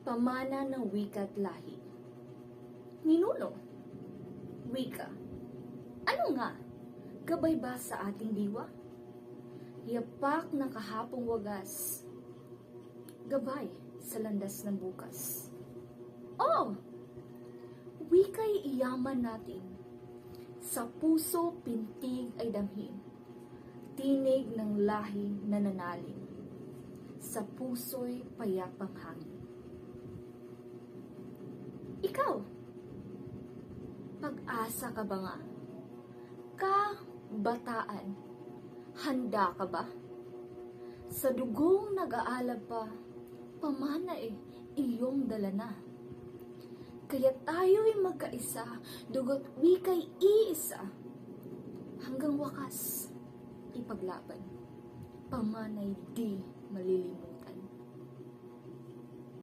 Pamana ng wika't lahi. Ninuno. Wika. Ano nga? Gabay ba sa ating diwa? Yapak ng kahapong wagas. Gabay sa landas ng bukas. Oh! Wika'y iyaman natin. Sa puso pintig ay damhin. Tinig ng lahi na nanaling. Sa puso'y payapang hangin. Ikaw, pag-asa ka ba nga? Kabataan, handa ka ba? Sa dugong nag-aalab pa, pamana eh, iyong dala na. Kaya tayo'y magkaisa, dugot wika'y iisa. Hanggang wakas, ipaglaban. Pamanay di malilimutan.